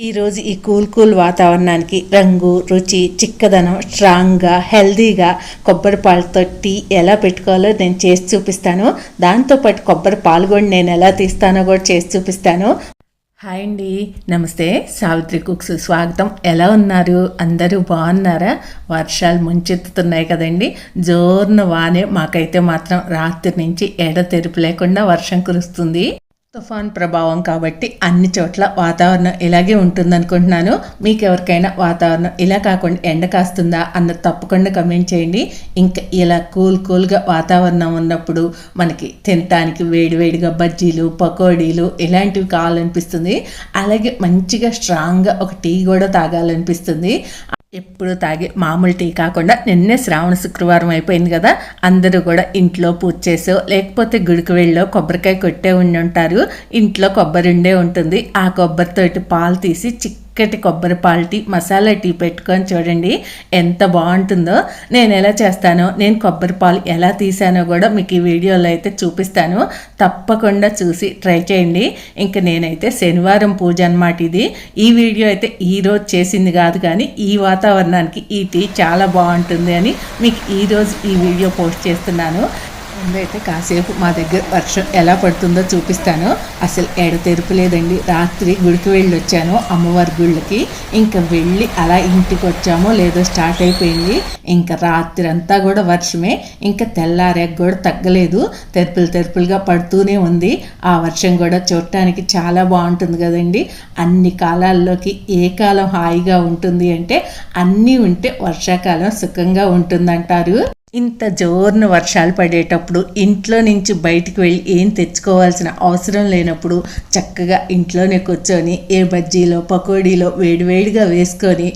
ఈరోజు ఈ cool cool వాతావరణానికి రంగు రుచి చిక్కదనం స్ట్రాంగ్గా హెల్దీగా కొబ్బరి పాలతో టీ ఎలా పెట్టుకోవాలో నేను చేసి చూపిస్తాను. దాంతోపాటు కొబ్బరి పాలు కూడా నేను ఎలా తీస్తానో కూడా చేసి చూపిస్తాను. హాయ్ అండి. నమస్తే. సావిత్రి కుక్స్ స్వాగతం. ఎలా ఉన్నారు? అందరూ బాగున్నారా? వర్షాలు ముంచెత్తుతున్నాయి కదండి. జోరున వానే. మాకైతే మాత్రం రాత్రి నుంచి ఎడ తెరుపు లేకుండా వర్షం కురుస్తుంది. తుఫాన్ ప్రభావం కాబట్టి అన్ని చోట్ల వాతావరణం ఇలాగే ఉంటుంది అనుకుంటున్నాను మీకు ఎవరికైనా వాతావరణం ఇలా కాకుండా ఎండ కాస్తుందా అన్న తప్పకుండా కమెంట్ చేయండి. ఇంకా ఇలా కూల్ కూల్గా వాతావరణం ఉన్నప్పుడు మనకి తినటానికి వేడివేడిగా బజ్జీలు పకోడీలు ఇలాంటివి కావాలనిపిస్తుంది. అలాగే మంచిగా స్ట్రాంగ్గా ఒక టీ కూడా తాగాలనిపిస్తుంది. ఎప్పుడు తాగే మామూలు టీ కాకుండా నిన్నే శ్రావణ శుక్రవారం అయిపోయింది కదా అందరూ కూడా ఇంట్లో పూజ చేసో లేకపోతే గుడికి వెళ్ళో కొబ్బరికాయ కొట్టే ఉండి ఉంటారు. ఇంట్లో కొబ్బరి ఉండే ఉంటుంది. ఆ కొబ్బరితోటి పాలు తీసి చిక్ చక్కటి కొబ్బరి పాల టీ మసాలా టీ పెట్టుకొని చూడండి ఎంత బాగుంటుందో. నేను ఎలా చేస్తానో నేను కొబ్బరి పాలు ఎలా తీసానో కూడా మీకు ఈ వీడియోలో అయితే చూపిస్తాను. తప్పకుండా చూసి ట్రై చేయండి. ఇంకా నేనైతే శనివారం పూజ అనమాట ఇది. ఈ వీడియో అయితే ఈరోజు చేసింది కాదు కానీ ఈ వాతావరణానికి ఈ టీ చాలా బాగుంటుంది అని మీకు ఈరోజు ఈ వీడియో పోస్ట్ చేస్తున్నాను. ముందైతే కాసేపు మా దగ్గర వర్షం ఎలా పడుతుందో చూపిస్తాను. అసలు ఎడ తెరుపు లేదండి. రాత్రి గుడికి వెళ్ళి వచ్చాను అమ్మవారి గుళ్ళకి. ఇంకా వెళ్ళి అలా ఇంటికి వచ్చామో లేదో స్టార్ట్ అయిపోయింది. ఇంకా రాత్రి అంతా కూడా వర్షమే. ఇంకా తెల్లారేకి కూడా తగ్గలేదు. తెరుపులు తెరుపులుగా పడుతూనే ఉంది. ఆ వర్షం కూడా చూడటానికి చాలా బాగుంటుంది కదండి. అన్ని కాలాల్లోకి ఏ కాలం హాయిగా ఉంటుంది అంటే అన్నీ ఉంటే వర్షాకాలం సుఖంగా ఉంటుందంటారు. ఇంత జోరున వర్షాలు పడేటప్పుడు ఇంట్లో నుంచి బయటికి వెళ్ళి ఏం తెచ్చుకోవాల్సిన అవసరం లేనప్పుడు చక్కగా ఇంట్లోనే కూర్చొని ఏ బజ్జీలో పకోడీలో వేడివేడిగా వేసుకొని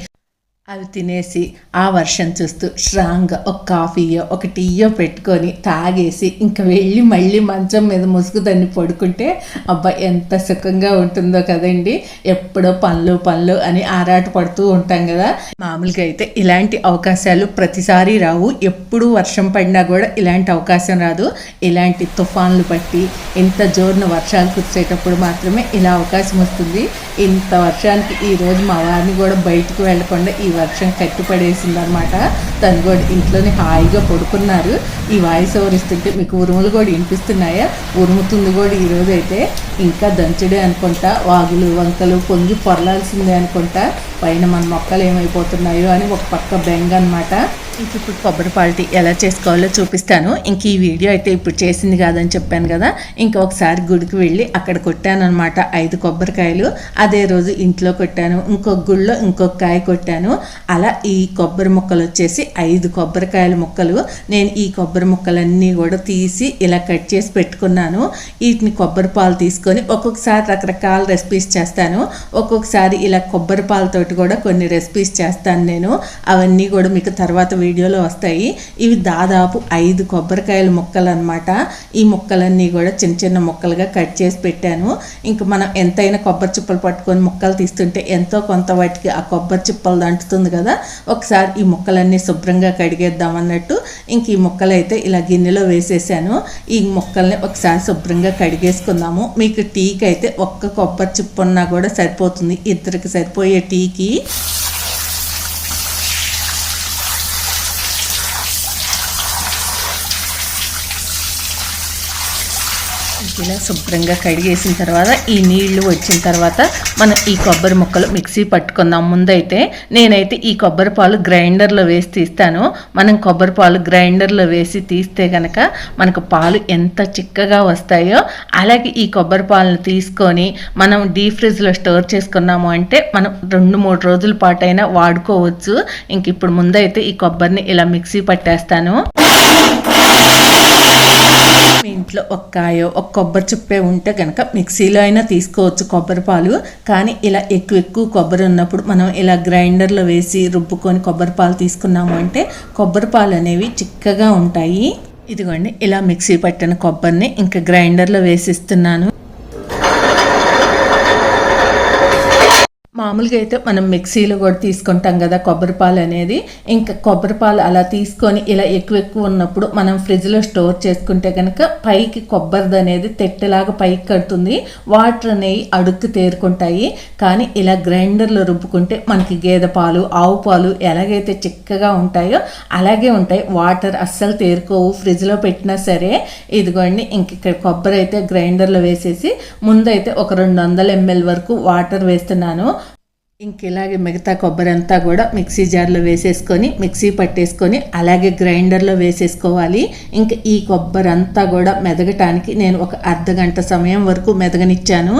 అవి తినేసి ఆ వర్షం చూస్తూ స్ట్రాంగ్గా ఒక కాఫీయో ఒక టీయో పెట్టుకొని తాగేసి ఇంకా వెళ్ళి మళ్ళీ మంచం మీద ముసుగు దాన్ని పడుకుంటే అబ్బా ఎంత సుఖంగా ఉంటుందో కదండి. ఎప్పుడో పనులు పనులు అని ఆరాట పడుతూ ఉంటాం కదా. మామూలుగా అయితే ఇలాంటి అవకాశాలు ప్రతిసారి రావు. ఎప్పుడు వర్షం పడినా కూడా ఇలాంటి అవకాశం రాదు. ఇలాంటి తుఫాన్లు బట్టి ఇంత జోరున వర్షాలు కురిసేటప్పుడు మాత్రమే ఇలా అవకాశం వస్తుంది. ఇంత వర్షానికి ఈ రోజు మా వారిని కూడా బయటకు వెళ్ళకుండా ఈ వర్షం కట్టిపడేసింది అనమాట తను కూడా ఇంట్లోనే హాయిగా పడుకున్నారు. ఈ వాయిస్ ఓవర్ ఇస్తుంటే మీకు ఉరుములు కూడా వినిపిస్తున్నాయా? ఉరుముతుంది కూడా ఈ అయితే ఇంకా దంచుడే అనుకుంటా వాగులు వంకలు పొంగి పొరలాల్సిందే అనుకుంటా. పైన మన మొక్కలు ఏమైపోతున్నాయో అని ఒక పక్క బెంగ అనమాట ఇంక ఇప్పుడు కొబ్బరి పాల్టీ ఎలా చేసుకోవాలో చూపిస్తాను. ఇంక ఈ వీడియో అయితే ఇప్పుడు చేసింది కాదని చెప్పాను కదా. ఇంకా ఒకసారి గుడికి వెళ్ళి అక్కడ కొట్టాను అనమాట ఐదు కొబ్బరికాయలు అదే రోజు ఇంట్లో కొట్టాను. ఇంకొక గుళ్ళో ఇంకొక కాయ కొట్టాను. అలా ఈ కొబ్బరి ముక్కలు వచ్చేసి ఐదు కొబ్బరికాయల ముక్కలు నేను ఈ కొబ్బరి ముక్కలన్నీ కూడా తీసి ఇలా కట్ చేసి పెట్టుకున్నాను. వీటిని కొబ్బరి పాలు తీసుకొని ఒక్కొక్కసారి రకరకాల రెసిపీస్ చేస్తాను. ఒక్కొక్కసారి ఇలా కొబ్బరి పాలతో తోటి కూడా కొన్ని రెసిపీస్ చేస్తాను నేను. అవన్నీ కూడా మీకు తర్వాత వీడియోలో వస్తాయి. ఇవి దాదాపు ఐదు కొబ్బరికాయల ముక్కలు అనమాట ఈ ముక్కలన్నీ కూడా చిన్న చిన్న ముక్కలుగా కట్ చేసి పెట్టాను. ఇంకా మనం ఎంతైనా కొబ్బరి చిప్పలు పట్టుకొని ముక్కలు తీస్తుంటే ఎంతో కొంత వాటికి ఆ కొబ్బరి చిప్పలు దంటుతుంది కదా. ఒకసారి ఈ ముక్కలన్నీ శుభ్రంగా కడిగేద్దాం అన్నట్టు. ఇంక ఈ ముక్కలు అయితే ఇలా గిన్నెలో వేసేసాను. ఈ ముక్కల్ని ఒకసారి శుభ్రంగా కడిగేసుకుందాము. మీకు టీకి అయితే ఒక్క కొబ్బరి చిప్ప ఉన్నా కూడా సరిపోతుంది. ఇద్దరికి సరిపోయే టీకి দিয়ে ఇలా శుభ్రంగా కడిగేసిన తర్వాత ఈ నీళ్ళు వచ్చిన తర్వాత మనం ఈ కొబ్బరి ముక్కలు మిక్సీ పట్టుకుందాం. ముందైతే నేనైతే ఈ కొబ్బరి పాలు గ్రైండర్లో వేసి తీస్తాను. మనం కొబ్బరి పాలు గ్రైండర్లో వేసి తీస్తే కనుక మనకు పాలు ఎంత చిక్కగా వస్తాయో అలాగే ఈ కొబ్బరి పాలను తీసుకొని మనం డీప్ ఫ్రిడ్జ్లో స్టోర్ చేసుకున్నాము అంటే మనం రెండు మూడు రోజుల పాటైనా వాడుకోవచ్చు. ఇంక ఇప్పుడు ముందైతే ఈ కొబ్బరిని ఇలా మిక్సీ పట్టేస్తాను. ఇంట్లో ఒక్కాయో ఒక కొబ్బరి చుప్పే ఉంటే కనుక మిక్సీలో అయినా తీసుకోవచ్చు కొబ్బరి పాలు. కానీ ఇలా ఎక్కువ ఎక్కువ కొబ్బరి ఉన్నప్పుడు మనం ఇలా గ్రైండర్లో వేసి రుబ్బుకొని కొబ్బరి పాలు తీసుకున్నాము అంటే కొబ్బరి పాలు అనేవి చిక్కగా ఉంటాయి. ఇదిగోండి ఇలా మిక్సీ పట్టిన కొబ్బరిని ఇంకా గ్రైండర్లో వేసిస్తున్నాను. మామూలుగా అయితే మనం మిక్సీలో కూడా తీసుకుంటాం కదా కొబ్బరి పాలు అనేది. ఇంకా కొబ్బరి పాలు అలా తీసుకొని ఇలా ఎక్కువ ఎక్కువ ఉన్నప్పుడు మనం ఫ్రిడ్జ్లో స్టోర్ చేసుకుంటే కనుక పైకి కొబ్బరిది అనేది తెట్టెలాగా పైకి కడుతుంది. వాటర్ అనేవి అడుక్కు తేరుకుంటాయి. కానీ ఇలా గ్రైండర్లో రుబ్బుకుంటే మనకి గేదె పాలు ఆవు పాలు ఎలాగైతే చిక్కగా ఉంటాయో అలాగే ఉంటాయి. వాటర్ అస్సలు తేరుకోవు. ఫ్రిడ్జ్లో పెట్టినా సరే ఇదిగోండి ఇంక ఇక్కడ కొబ్బరి అయితే గ్రైండర్లో వేసేసి ముందైతే ఒక రెండు వందల ఎంఎల్ వరకు వాటర్ వేస్తున్నాను. ఇంక ఇలాగే మిగతా కొబ్బరి అంతా కూడా మిక్సీ జార్లో వేసేసుకొని మిక్సీ పట్టేసుకొని అలాగే గ్రైండర్లో వేసేసుకోవాలి. ఇంకా ఈ కొబ్బరి అంతా కూడా మెదగటానికి నేను ఒక అర్ధ గంట సమయం వరకు మెదగనిచ్చాను.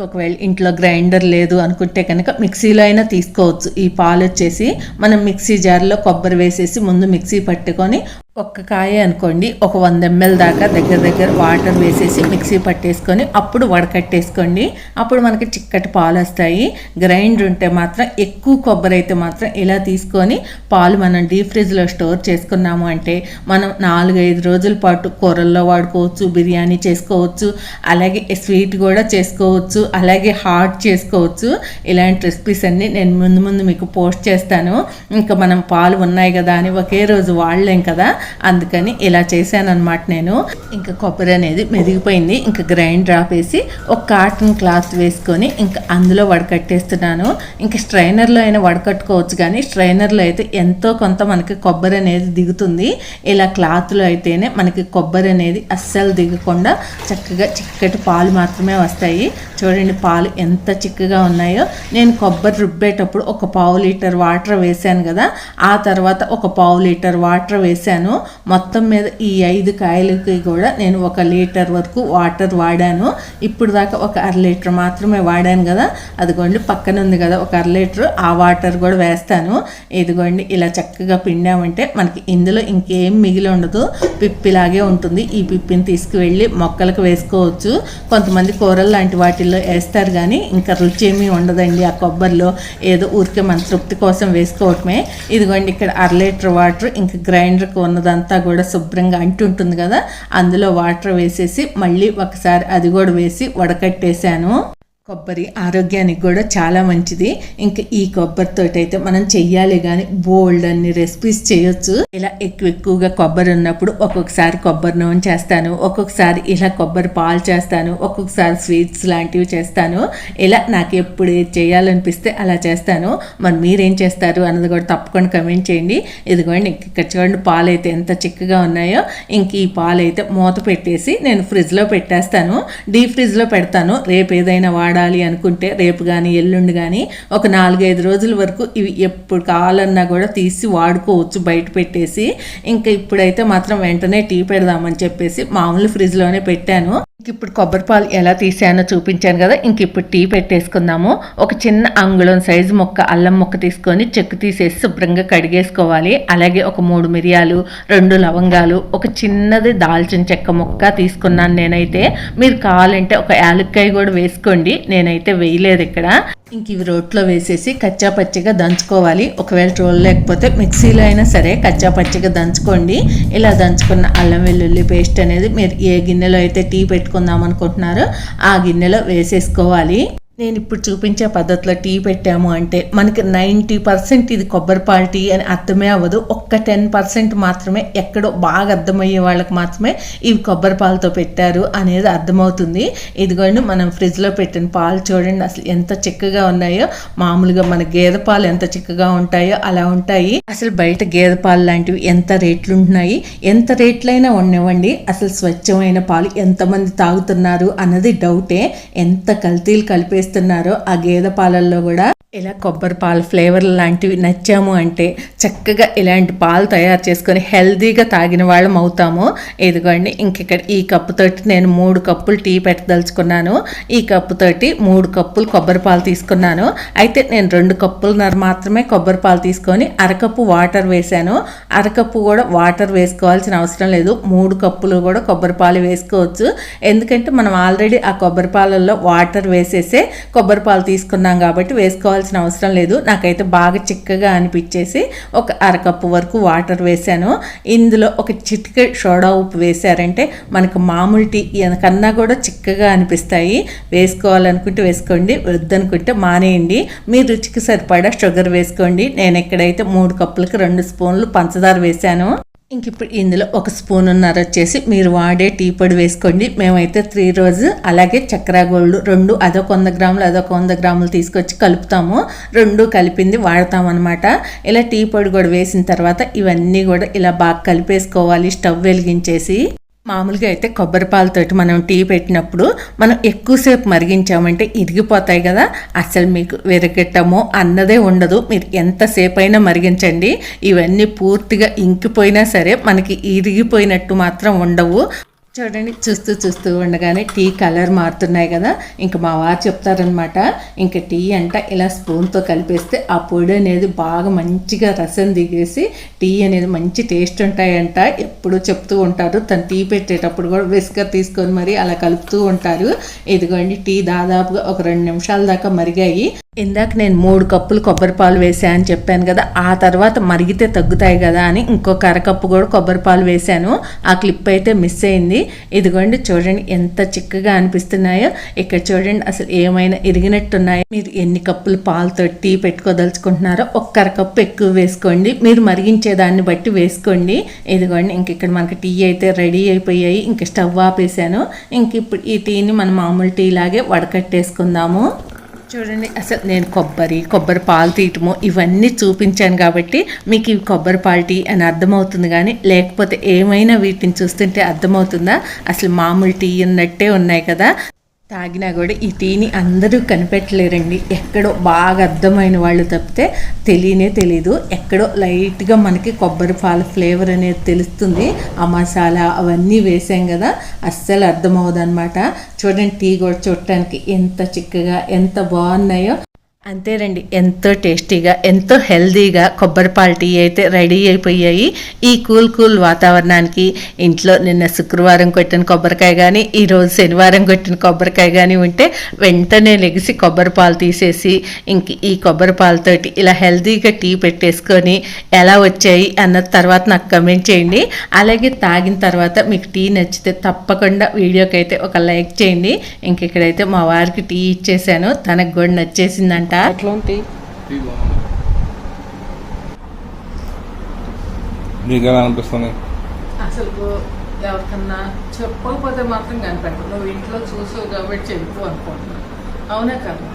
మీకు ఒకవేళ ఇంట్లో గ్రైండర్ లేదు అనుకుంటే కనుక మిక్సీలో అయినా తీసుకోవచ్చు. ఈ పాలు వచ్చేసి మనం మిక్సీ జార్లో కొబ్బరి వేసేసి ముందు మిక్సీ పట్టుకొని ఒక్క కాయ అనుకోండి ఒక వంద ఎంఎల్ దాకా దగ్గర దగ్గర వాటర్ వేసేసి మిక్సీ పట్టేసుకొని అప్పుడు వడకట్టేసుకోండి అప్పుడు మనకి చిక్కటి పాలు వస్తాయి గ్రైండర్ ఉంటే మాత్రం ఎక్కువ కొబ్బరి అయితే మాత్రం ఇలా తీసుకొని పాలు మనం డీప్ ఫ్రిడ్జ్లో స్టోర్ చేసుకున్నాము అంటే మనం నాలుగైదు రోజుల పాటు కూరల్లో వాడుకోవచ్చు బిర్యానీ చేసుకోవచ్చు అలాగే స్వీట్ కూడా చేసుకోవచ్చు అలాగే హాట్ చేసుకోవచ్చు. ఇలాంటి రెసిపీస్ అన్నీ నేను ముందు ముందు మీకు పోస్ట్ చేస్తాను. ఇంకా మనం పాలు ఉన్నాయి కదా అని ఒకే రోజు వాడలేం కదా. అందుకని ఇలా చేశానమాట నేను. ఇంకా కొబ్బరి అనేది మెదిగిపోయింది. ఇంకా గ్రైండర్ ఆపేసి ఒక కాటన్ క్లాత్ వేసుకొని ఇంకా అందులో వడకట్టేస్తున్నాను. ఇంకా స్ట్రైనర్లో అయినా వడకట్టుకోవచ్చు కానీ స్ట్రైనర్లో అయితే ఎంతో కొంత మనకి కొబ్బరి అనేది దిగుతుంది. ఇలా క్లాత్లో అయితేనే మనకి కొబ్బరి అనేది అస్సలు దిగకుండా చక్కగా చిక్కటి పాలు మాత్రమే వస్తాయి. చూడండి పాలు ఎంత చిక్కగా ఉన్నాయో. నేను కొబ్బరి రుబ్బేటప్పుడు ఒక పావు లీటర్ వాటర్ వేసాను కదా. ఆ తర్వాత ఒక పావు లీటర్ వాటర్ వాడాను మొత్తం మీద ఈ ఐదు కాయలకి కూడా నేను ఒక లీటర్ వరకు వాటర్ వాడాను. ఇప్పుడు దాకా ఒక అర లీటర్ మాత్రమే వాడాను కదా. అదిగోండి పక్కన ఉంది కదా ఒక అర లీటర్. ఆ వాటర్ కూడా వేస్తాను. ఇదిగోండి ఇలా చక్కగా పిండామంటే మనకి ఇందులో ఇంకేం మిగిలి ఉండదు. పిప్పిలాగే ఉంటుంది. ఈ పిప్పిని తీసుకువెళ్ళి మొక్కలకు వేసుకోవచ్చు. కొంతమంది కూరలు లాంటి వాటిల్లో వేస్తారు కానీ ఇంకా రుచి ఏమీ ఉండదండి. ఆ కొబ్బరిలో ఏదో ఊరికే మన తృప్తి కోసం వేసుకోవటమే. ఇదిగోండి ఇక్కడ అర లీటర్ వాటర్ ఇంకా గ్రైండర్కి ఉన్నదంతా కూడా శుభ్రంగా అంటుంటుంది కదా. అందులో వాటర్ వేసేసి మళ్ళీ ఒకసారి అది కూడా వేసి వడకట్టేశాను. కొబ్బరి ఆరోగ్యానికి కూడా చాలా మంచిది. ఇంకా ఈ కొబ్బరితో అయితే మనం చెయ్యాలి కానీ బోల్డ్ అన్ని రెసిపీస్ చేయొచ్చు. ఇలా ఎక్కువ ఎక్కువగా కొబ్బరి ఉన్నప్పుడు ఒక్కొక్కసారి కొబ్బరి నూనె చేస్తాను. ఒక్కొక్కసారి ఇలా కొబ్బరి పాలు చేస్తాను. ఒక్కొక్కసారి స్వీట్స్ లాంటివి చేస్తాను. ఇలా నాకు ఎప్పుడు చేయాలనిపిస్తే అలా చేస్తాను. మరి మీరేం చేస్తారు అన్నది కూడా తప్పకుండా కమెంట్ చేయండి. ఇదిగోండి ఇక్కడ చూడండి పాలు అయితే ఎంత చిక్కగా ఉన్నాయో. ఇంక ఈ పాలు అయితే మూత పెట్టేసి నేను ఫ్రిడ్జ్లో పెట్టేస్తాను. డీప్ ఫ్రిడ్జ్లో పెడతాను. రేపు ఏదైనా వాడాలి అనుకుంటే రేపు కానీ ఎల్లుండి కానీ ఒక నాలుగైదు రోజుల వరకు ఇవి ఎప్పుడు కావాలన్నా కూడా తీసి వాడుకోవచ్చు బయట పెట్టేసి. ఇంకా ఇప్పుడైతే మాత్రం వెంటనే టీ పెడదామని చెప్పేసి మామూలు ఫ్రిడ్జ్లోనే పెట్టాను. ఇప్పుడు కొబ్బరి పాలు ఎలా తీసానో చూపించాను కదా ఇంక ఇప్పుడు టీ పెట్టేసుకుందాము. ఒక చిన్న అంగుళం సైజు మొక్క అల్లం మొక్క తీసుకొని చెక్కు తీసేసి శుభ్రంగా కడిగేసుకోవాలి. అలాగే ఒక మూడు మిరియాలు రెండు లవంగాలు ఒక చిన్నది దాల్చిన చెక్క మొక్క తీసుకున్నాను నేనైతే. మీరు కావాలంటే ఒక యాలక్కాయ కూడా వేసుకోండి నేనైతే వేయలేదు ఇక్కడ. ఇంక ఇవి రోట్లో వేసేసి కచ్చా పచ్చిగా దంచుకోవాలి. ఒకవేళ రోల్ లేకపోతే మిక్సీలో అయినా సరే కచ్చా పచ్చిగా దంచుకోండి. ఇలా దంచుకున్న అల్లం వెల్లుల్లి పేస్ట్ అనేది మీరు ఏ గిన్నెలో అయితే టీ పెట్టుకుందాం అనుకుంటున్నారో. ఆ గిన్నెలో వేసేసుకోవాలి. నేను ఇప్పుడు చూపించే పద్ధతిలో టీ పెట్టాము అంటే మనకి నైంటీ పర్సెంట్ ఇది కొబ్బరి పాలు టీ అని అర్థమే అవ్వదు. ఒక్క టెన్ పర్సెంట్ మాత్రమే ఎక్కడో బాగా అర్థమయ్యే వాళ్ళకి మాత్రమే ఇవి కొబ్బరి పాలతో పెట్టారు అనేది అర్థమవుతుంది. ఇదిగోండి మనం ఫ్రిడ్జ్లో పెట్టిన పాలు చూడండి అసలు ఎంత చిక్కగా ఉన్నాయో. మామూలుగా మన గేదె పాలు ఎంత చిక్కగా ఉంటాయో అలా ఉంటాయి. అసలు బయట గేదె పాలు లాంటివి ఎంత రేట్లు ఉంటున్నాయి? ఎంత రేట్లైనా ఉండవండి అసలు స్వచ్ఛమైన పాలు ఎంతమంది తాగుతున్నారు అన్నది డౌటే. ఎంత కల్తీలు కలిపేస్తున్నారో ఆ గేదె పాలల్లో కూడా ఇలా కొబ్బరి పాలు ఫ్లేవర్ లాంటివి నచ్చాము అంటే చక్కగా ఇలాంటి పాలు తయారు చేసుకొని హెల్తీగా తాగిన వాళ్ళం అవుతాము. ఇదిగోండి ఇంకెక్కడ ఈ కప్పుతోటి నేను మూడు కప్పులు టీ పెట్టదలుచుకున్నాను. ఈ కప్పుతోటి మూడు కప్పులు కొబ్బరి పాలు తీసుకున్నాను. అయితే నేను రెండు కప్పులున్నర మాత్రమే కొబ్బరి పాలు తీసుకొని అరకప్పు వాటర్ వేశాను. అరకప్పు కూడా వాటర్ వేసుకోవాల్సిన అవసరం లేదు. మూడు కప్పులు కూడా కొబ్బరి పాలు వేసుకోవచ్చు. ఎందుకంటే మనం ఆల్రెడీ ఆ కొబ్బరి పాలల్లో వాటర్ వేసేసే కొబ్బరి పాలు తీసుకున్నాం కాబట్టి వేసుకోవాలి వేసుకోవాల్సిన అవసరం లేదు. నాకైతే బాగా చిక్కగా అనిపించేసి ఒక అరకప్పు వరకు వాటర్ వేశాను. ఇందులో ఒక చిటిక సోడా ఉప్పు వేశారంటే మనకు మామూలు టీ కన్నా కూడా చిక్కగా అనిపిస్తాయి. వేసుకోవాలనుకుంటే వేసుకోండి వద్దనుకుంటే మానేయండి. మీ రుచికి సరిపడా షుగర్ వేసుకోండి. నేను ఎక్కడైతే మూడు కప్పులకి రెండు స్పూన్లు పంచదార వేశాను. ఇంక ఇప్పుడు ఇందులో ఒక స్పూన్ ఉన్నర వచ్చేసి మీరు వాడే టీ పొడి వేసుకోండి. మేమైతే త్రీ రోజు అలాగే చక్కెర గోల్డ్ రెండు అదొక వంద గ్రాములు అదొక వంద గ్రాములు తీసుకొచ్చి కలుపుతాము. రెండు కలిపింది వాడతాం ఇలా టీ పొడి కూడా వేసిన తర్వాత ఇవన్నీ కూడా ఇలా బాగా కలిపేసుకోవాలి స్టవ్ వెలిగించేసి. మామూలుగా అయితే కొబ్బరి పాలతోటి మనం టీ పెట్టినప్పుడు మనం ఎక్కువసేపు మరిగించామంటే ఇరిగిపోతాయి కదా. అసలు మీకు విరగటమో అన్నదే ఉండదు. మీరు ఎంతసేపు అయినా మరిగించండి. ఇవన్నీ పూర్తిగా ఇంకిపోయినా సరే మనకి ఇరిగిపోయినట్టు మాత్రం ఉండవు. చూడండి చూస్తూ చూస్తూ ఉండగానే టీ కలర్ మారుతున్నాయి కదా. ఇంకా మా వారు చెప్తారనమాట ఇంకా టీ అంట ఇలా స్పూన్తో కలిపేస్తే ఆ పొడి అనేది బాగా మంచిగా రసం దిగేసి టీ అనేది మంచి టేస్ట్ ఉంటాయంట. ఎప్పుడు చెప్తూ ఉంటారు తను టీ పెట్టేటప్పుడు కూడా విస్కర్ తీసుకొని మరి అలా కలుపుతూ ఉంటారు. ఇదిగోండి టీ దాదాపుగా ఒక రెండు నిమిషాల దాకా మరిగాయి. ఇందాక నేను మూడు కప్పులు కొబ్బరి పాలు వేసా అని చెప్పాను కదా ఆ తర్వాత మరిగితే తగ్గుతాయి కదా అని ఇంకొక అరకప్పు కూడా కొబ్బరి పాలు వేశాను. ఆ క్లిప్ అయితే మిస్ అయింది. ఇదిగోండి చూడండి ఎంత చిక్కగా అనిపిస్తున్నాయో. ఇక్కడ చూడండి అసలు ఏమైనా ఇరిగినట్టున్నాయో. మీరు ఎన్ని కప్పులు పాలతో టీ పెట్టుకోదలుచుకుంటున్నారో ఒక్క అరకప్పు ఎక్కువ వేసుకోండి. మీరు మరిగించే దాన్ని బట్టి వేసుకోండి. ఇదిగోండి ఇంక ఇక్కడ మనకి టీ అయితే రెడీ అయిపోయాయి. ఇంక స్టవ్ ఆపేసాను ఇంక ఇప్పుడు ఈ టీని మనం మామూలు టీ లాగే వడకట్టేసుకుందాము. చూడండి అసలు నేను కొబ్బరి కొబ్బరి పాలు తీయటము ఇవన్నీ చూపించాను కాబట్టి మీకు ఇవి కొబ్బరి పాలు టీ అని అర్థమవుతుంది కానీ లేకపోతే ఏమైనా వీటిని చూస్తుంటే అర్థమవుతుందా? అసలు మామూలు టీ ఉన్నట్టే ఉన్నాయి కదా. తాగినా కూడా ఈ టీని అందరూ కనిపెట్టలేరండి. ఎక్కడో బాగా అర్థమైన వాళ్ళు తప్పితే తెలియనే తెలీదు. ఎక్కడో లైట్గా మనకి కొబ్బరి పాల ఫ్లేవర్ అనేది తెలుస్తుంది. ఆ మసాలా అవన్నీ వేసాం కదా అస్సలు అర్థమవుదనమాట చూడండి టీ కూడా చూడటానికి ఎంత చిక్కగా ఎంత బాగున్నాయో. అంతేనండి. ఎంతో టేస్టీగా ఎంతో హెల్దీగా కొబ్బరిపాలు టీ అయితే రెడీ అయిపోయాయి. ఈ కూల్ కూల్ వాతావరణానికి ఇంట్లో నిన్న శుక్రవారం కొట్టిన కొబ్బరికాయ కానీ ఈరోజు శనివారం కొట్టిన కొబ్బరికాయ కానీ ఉంటే వెంటనే లెగిసి కొబ్బరి పాలు తీసేసి ఇంక ఈ కొబ్బరి పాలతోటి ఇలా హెల్దీగా టీ పెట్టేసుకొని ఎలా వచ్చాయి అన్న తర్వాత నాకు కమెంట్ చేయండి. అలాగే తాగిన తర్వాత మీకు టీ నచ్చితే తప్పకుండా వీడియోకి అయితే ఒక లైక్ చేయండి. ఇంక ఇక్కడైతే మా వారికి టీ ఇచ్చేసాను. తనకు కూడా నచ్చేసిందంటే ఎట్లా ఉంది టీ బాగుంది మీకు ఎలా అనిపిస్తుంది? అసలు ఎవరికన్నా చెప్పకపోతే మాత్రం కనిపెట్టదు నువ్వు ఇంట్లో చూసావు కాబట్టి చెప్పు అనుకుంటున్నా. అవునా కదా?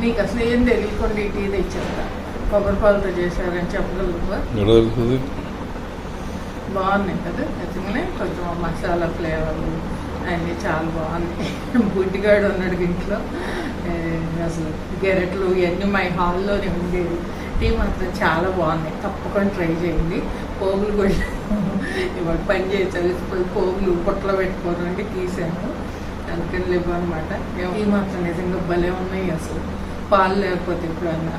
నీకు అసలు ఏం తెలియకుండా ఈ టీ తెచ్చేస్తా కొబ్బరి పాలతో చేశారని చెప్పగలుగుతా ఎక్కడ తెలుస్తుంది? బాగున్నాయి కదా? నిజంగానే కొంచెం మసాలా ఫ్లేవర్లు అన్నీ చాలా బాగున్నాయి. బుడ్డిగాడు ఉన్నాడు ఇంట్లో. అసలు గెరెట్లు ఇవన్నీ మా హాల్లోనే ఉండేది టీ మాత్రం చాలా బాగున్నాయి. తప్పకుండా ట్రై చేయండి. పోగులు కూడా ఇవాళ పని చేసి అలసిపోయి పోగులు పొట్టలో పెట్టుకోవాలంటే తీసాను. అందుకని లేవు అనమాట టీ మాత్రం నిజంగా భలే ఉన్నాయి అసలు. పాలు లేకపోతే ఎప్పుడన్నా.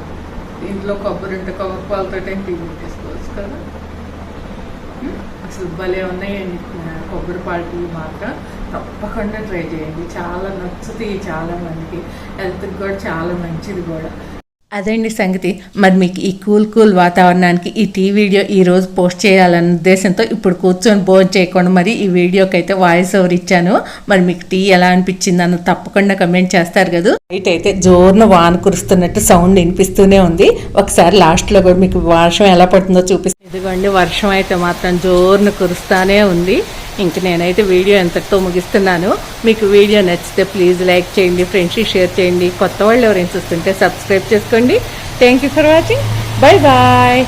ఇంట్లో కొబ్బరి ఉంటే కొబ్బరి పాలతో టీ పెట్టేసుకోవచ్చు కదా? అసలు భలే ఉన్నాయండి. ఆ, కొబ్బరి పాలు టీ మాత్రం. తప్పకుండా ట్రై చేయండి. చాలా నచ్చుతాయి చాలా మందికి. హెల్త్కి కూడా చాలా మంచిది కూడా. అదండి సంగతి? మరి మీకు ఈ కూల్ కూల్ వాతావరణానికి ఈ టీ వీడియో ఈ రోజు పోస్ట్ చేయాలన్న ఉద్దేశంతో ఇప్పుడు కూర్చొని భోజనం చేయకుండా మరి ఈ వీడియోకి అయితే వాయిస్ ఓవర్ ఇచ్చాను. మరి మీకు టీ ఎలా అనిపించింది అన్న తప్పకుండా కమెంట్ చేస్తారు కదా. బయట అయితే జోరున వాన కురుస్తున్నట్టు సౌండ్ వినిపిస్తూనే ఉంది. ఒకసారి లాస్ట్లో కూడా మీకు వర్షం ఎలా పడుతుందో చూపిస్తుంది ఇదిగోండి వర్షం అయితే మాత్రం జోరున కురుస్తానే ఉంది. ఇంక నేనైతే వీడియో ఎంతటితో ముగిస్తున్నాను. మీకు వీడియో నచ్చితే ప్లీజ్ లైక్ చేయండి ఫ్రెండ్స్కి షేర్ చేయండి. కొత్త వాళ్ళు ఎవరైనా చూస్తుంటే సబ్స్క్రైబ్ చేసుకోండి. Thank you for watching bye bye